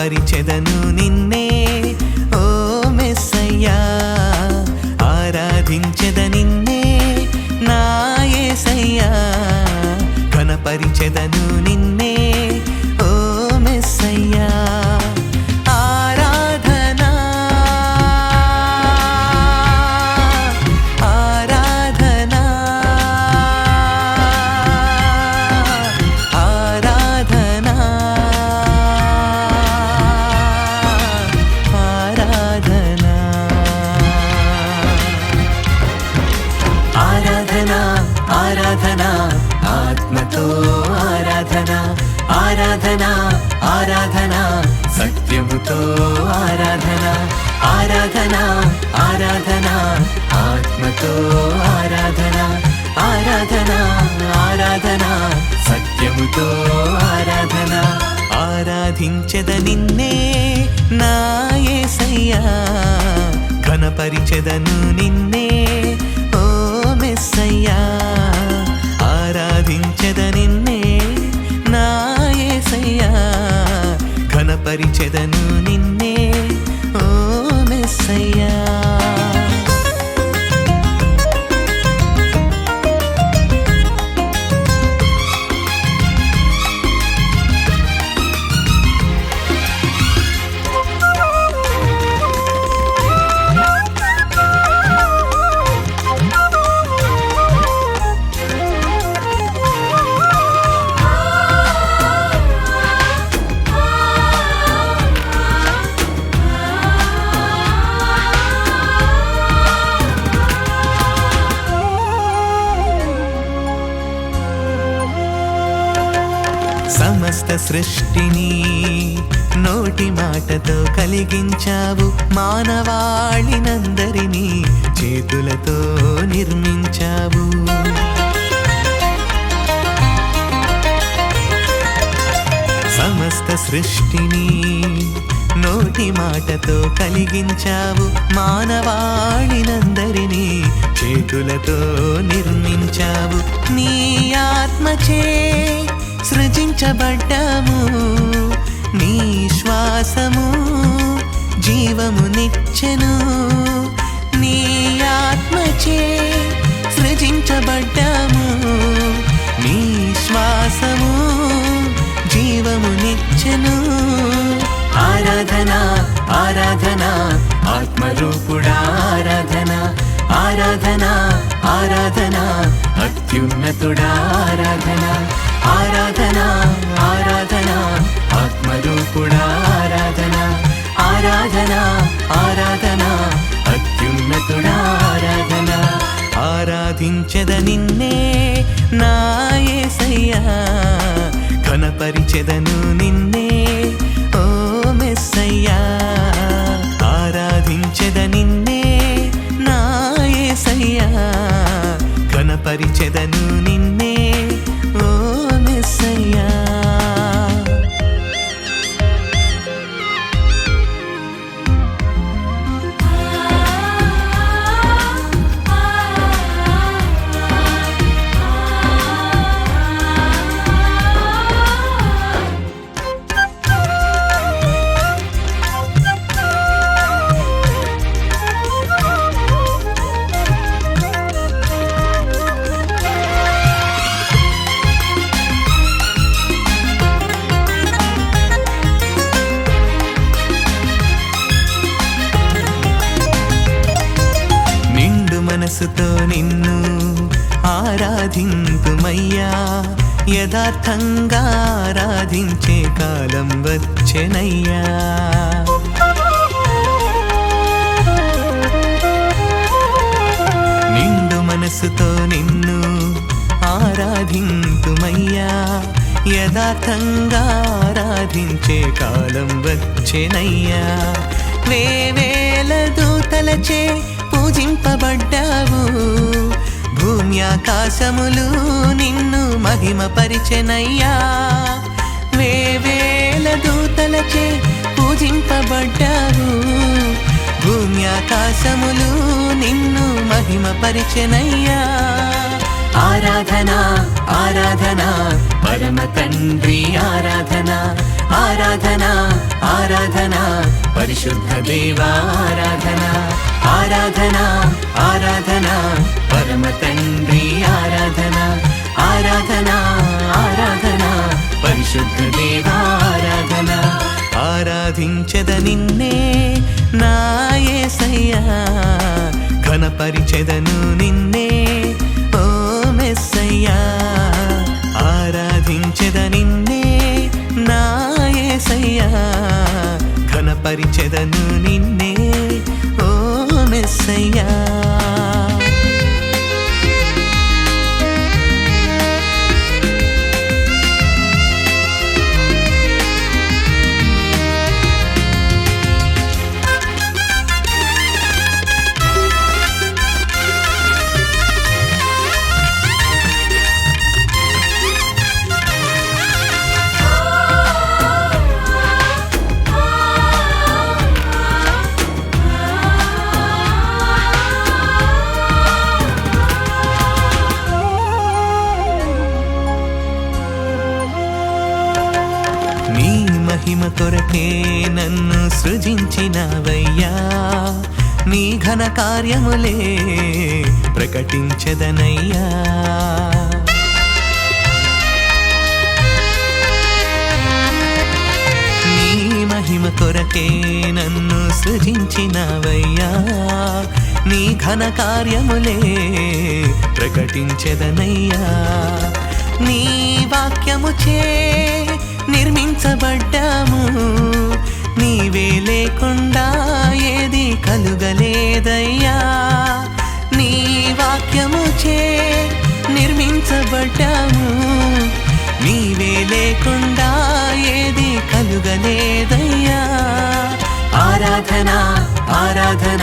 పరిచెదను నిన్నే ఓ మెస్సయ్యా ఆరాధించెద నిన్నే నాయసయ్యా కనపరిచెదను నిన్నే ఆరాధన ఆరాధన సత్యముతో ఆరాధన ఆరాధన ఆరాధన ఆత్మతో ఆరాధన ఆరాధన ఆరాధన సత్యముతో ఆరాధన. ఆరాధించద నిన్నే నా యేసయ్యా ఘనపరిచెదను నిన్నే ఓ మెస్సయ్యా. పరిచెదను నిన్నే. సమస్త సృష్టిని నోటి మాటతో కలిగించావు మానవాళినందరినీ చేతులతో నిర్మించావు. సమస్త సృష్టిని నోటి మాటతో కలిగించావు మానవాళినందరినీ చేతులతో నిర్మించావు. నీ ఆత్మచే సృజించబడ్డాము. నీ శ్వాసము జీవము నిచ్చెను. నీ ఆత్మచే సృజించబడ్డాము. నీ శ్వాసము జీవము నిచ్చెను. ఆరాధన ఆరాధన ఆత్మరూపుడా ఆరాధన. ఆరాధన ఆరాధన అత్యున్నతుడా ఆరాధన. ఆరాధన ఆరాధన ఆత్మరూపుడా ఆరాధన ఆరాధన ఆరాధన అత్యున్నతుడా ఆరాధన. ఆరాధించద నిన్నే నాయసయ్యా ఘనపరిచెదను నిన్నే యథార్థంగా ఆరాధించే కాలం వచ్చెనయ్యా. నిండు మనసుతో నిన్ను ఆరాధింతుమయ్యా. యథార్థంగా ఆరాధించే కాలం వచ్చెనయ్యా. వేవేల దూతలచే పూజింపబడ్డావు. భూమి ఆకాశములు నిన్ను మహిమపరిచెనయ్యా. వేవేల దూతలచే పూజింపబడ్డావు. భూమి ఆకాశములు నిన్ను మహిమపరిచెనయ్యా. ఆరాధన ఆరాధన పరమ తండ్రి ఆరాధన ఆరాధన ఆరాధన పరిశుద్ధ దేవ ఆరాధన. ఆరాధన ఆరాధన పరమ తండ్రి ఆరాధన ఆరాధన ఆరాధన పరిశుద్ధ దేవ ఆరాధన. ఆరాధించద నిన్నే నా యేసయ్యా ఘనపరిచెదను నిన్నే ఓ మెస్సయ్యా. ఆరాధించద నిన్నే నా యేసయ్యా ఘనపరిచెదను నిన్నే మెస్సయ్యా మహిమ కొరకే నన్ను సృజించినవయ్యా. నీ ఘన కార్యములే ప్రకటించదనయ్యా. నీ మహిమ కొరకే నన్ను సృజించినవయ్యా. నీ ఘన కార్యములే ప్రకటించదనయ్యా. నీ వాక్యము చే నిర్మించబడ్డాము. నీవే లేకుండా ఏది కలుగలేదయ్యా. నీ వాక్యము చే నిర్మించబడ్డాము. నీవే లేకుండా ఏది కలుగలేదయ్యా. ఆరాధన ఆరాధన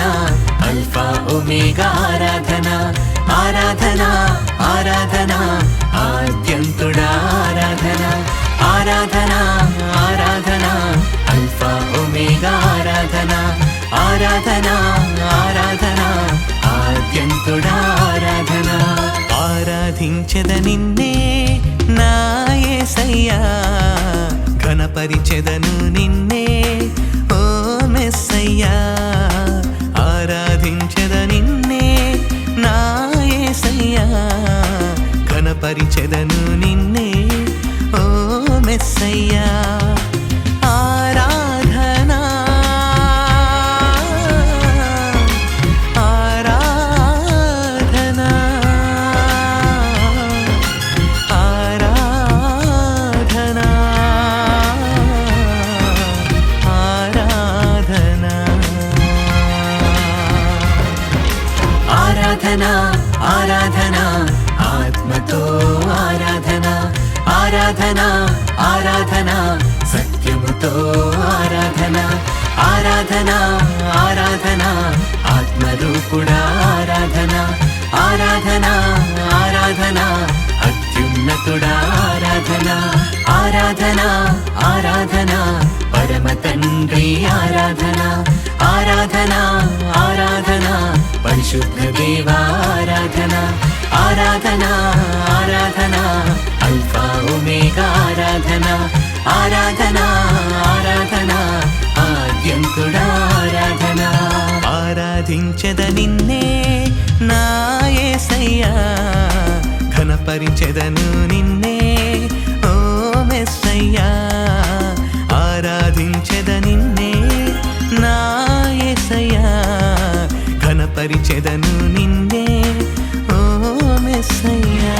అల్ఫా ఒమేగా ఆరాధన. ఆరాధన ఆరాధన ఒమేగా ఆరాధన ఆరాధన ఆరాధన ఆద్యంతుడా ఆరాధన. ఆరాధించద నిన్నే నా యేసయ్యా ఘనపరిచెదను నిన్నే ఓ మెస్సయ్యా. ఆరాధన ఆరాధన ఆత్మతో ఆరాధన ఆరాధన ఆరాధన సత్యముతో ఆరాధన ఆరాధన ఆరాధన ఆత్మరూపుడా ఆరాధన ఆరాధన ఆరాధన. తండ్రి ఆరాధన ఆరాధన ఆరాధన. పరిశుద్ధ దేవ ఆరాధన ఆరాధన ఆరాధన. అల్ఫా ఒమేగా ఆరాధన ఆరాధన ఆరాధన. ఆద్యంతుడా ఆరాధన. ఆరాధించద నిన్నే నాయసయ్యా ఘనపరిచెదను నిన్నే బలపరిచెదను నిన్నే. ఓ మెస్సయ్యా.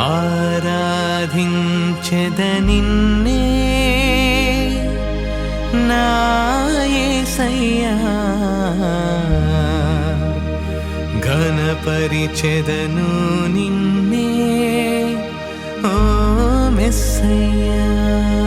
ఆరాధించెద నిన్నే నాయసయ్యా ఘనపరిచెదను నిన్నే. ఓ మెస్సయ్యా.